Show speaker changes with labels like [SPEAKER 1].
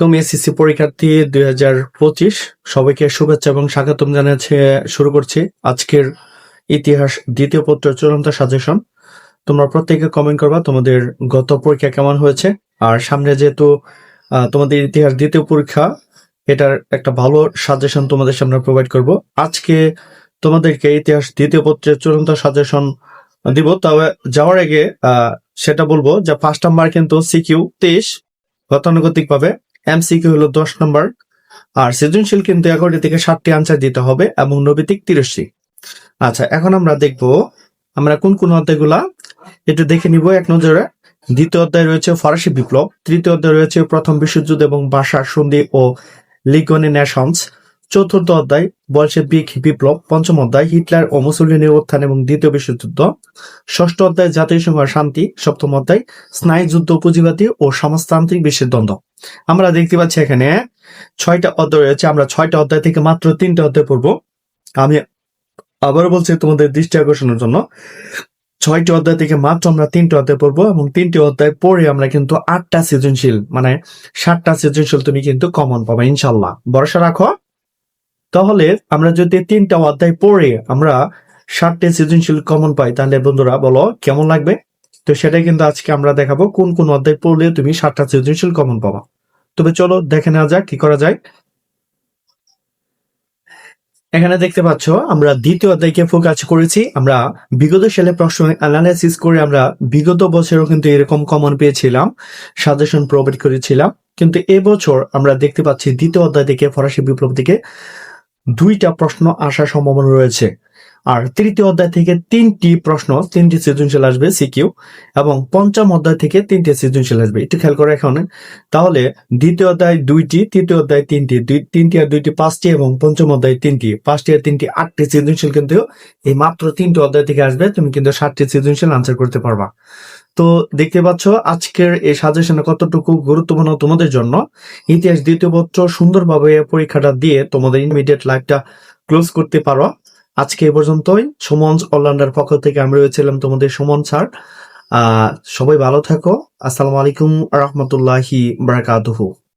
[SPEAKER 1] আলাইকুম এসএসসি পরীক্ষার্থী দুই হাজার পঁচিশ। সবাইকে শুভেচ্ছা এবং স্বাগতম জানাচ্ছে শুরু করছি আজকের ইতিহাস দ্বিতীয় পত্র চূড়ান্ত সাজেশন। তোমরা প্রত্যেকে কমেন্ট করবা, তোমাদের গত পরীক্ষা কেমন হয়েছে? আর সামনে যেহেতু তোমাদের ইতিহাস দ্বিতীয় পরীক্ষা, এটার একটা ভালো সাজেশন তোমাদের সামনে প্রোভাইড করব। আজকে তোমাদেরকে ইতিহাস দ্বিতীয় পত্রের চূড়ান্ত সাজেশন দিব। তবে যাওয়ার আগে সেটা বলব যে ফার্স্ট নাম্বার কিন্তু সিকিউ তেইশ গতানুগতিক ভাবে এমসিকিউ হলো দশ নম্বর, আর সৃজনশীল কিন্তু এগারোটি থেকে সাতটি আনসার দিতে হবে এবং নবীতিক তিরিশটি। আচ্ছা এখন আমরা দেখব, আমরা কোন কোন অধ্যায়গুলা এটা দেখে নিব। এক নজরে দ্বিতীয় অধ্যায় রয়েছে ফরাসি বিপ্লব, তৃতীয় অধ্যায় রয়েছে প্রথম বিশ্বযুদ্ধ এবং ভাষা সন্ধি ও লিগনি নেশনস চতুর্থ অধ্যায় বলশেবিক বিপ্লব, পঞ্চম অধ্যায়, হিটলার ও মুসলিনের উত্থান এবং দ্বিতীয় বিশ্বযুদ্ধ। ষষ্ঠ অধ্যায়, জাতীয় সংঘ শান্তি। সপ্তম অধ্যায় স্নায়ুযুদ্ধ পুঁজিবাদী ও সমাজতান্ত্রিক বিশ্বের দ্বন্দ্ব আমরা দেখতে পাচ্ছি এখানে ছয়টা অধ্যায় রয়েছে। আমরা ছয়টা অধ্যায় থেকে মাত্র তিনটা অধ্যায় পড়ব। আমি আবারও বলছি তোমাদের দৃষ্টি আকর্ষণের জন্য। ছয়টি অধ্যায় থেকে মাত্র আমরা তিনটে অধ্যায় পড়ব এবং তিনটি অধ্যায় পড়ে আমরা কিন্তু আটটা সৃজনশীল মানে ষাটটা সৃজনশীল তুমি কিন্তু কমন পাবে ইনশাল্লাহ ভরসা রাখো। তাহলে আমরা যদি তিনটা অধ্যায় পড়ে আমরা ষাটটি সৃজনশীল কমন পাই, তাহলে বন্ধুরা বলো কেমন লাগবে? তো সেটাই কিন্তু আজকে আমরা দেখাবো কোন কোন অধ্যায় পড়লে তুমি সাতটা সৃজনশীল কমন পাবা। তবে চলো দেখে নেওয়া যাক কি করা যায়। এখানে দেখতে পাচ্ছ, আমরা দ্বিতীয় অধ্যায়কে ফোকাস করেছি। আমরা বিগত সালে প্রশ্ন অ্যানালাইসিস করে আমরা বিগত বছরও কিন্তু এরকম কমন পেয়েছিলাম সাজেশন প্রোভাইড করেছিলাম। কিন্তু এবছর আমরা দেখতে পাচ্ছি দ্বিতীয় অধ্যায় থেকে ফরাসি বিপ্লব থেকে দুইটা প্রশ্ন আসার সম্ভাবনা রয়েছে। আর তৃতীয় অধ্যায় থেকে তিনটি প্রশ্ন, তিনটি সৃজনশীল আসবে সিকিউ এবং পঞ্চম অধ্যায় থেকে তিনটি সৃজনশীল আসবে। একটু খেয়াল করে এখন। তাহলে দ্বিতীয় অধ্যায় দুইটি, তৃতীয় অধ্যায় তিনটি তিনটি আর দুইটি পাঁচটি, এবং পঞ্চম অধ্যায় তিনটি। পাঁচটি আর তিনটি, আটটি সৃজনশীল কিন্তু এই মাত্র তিনটি অধ্যায় থেকে আসবে। তুমি কিন্তু ষাটটি সৃজনশীল আনসার করতে পারবা। তো দেখতে পাচ্ছ, আজকের এই সাজেশনে কতটুকু গুরুত্বপূর্ণ তোমাদের জন্য? ইতিহাস দ্বিতীয় বছর সুন্দরভাবে পরীক্ষাটা দিয়ে তোমাদের ইমিডিয়েট লাইফটা ক্লোজ করতে পারো। আজকে এ পর্যন্তই। সুমন অলরাউন্ডার পক্ষ থেকে আমি রয়েছিলাম তোমাদের সুমন স্যার। সবাই ভালো থাকো। আসসালামু আলাইকুম রহমতুল্লাহি বারাকাতুহু।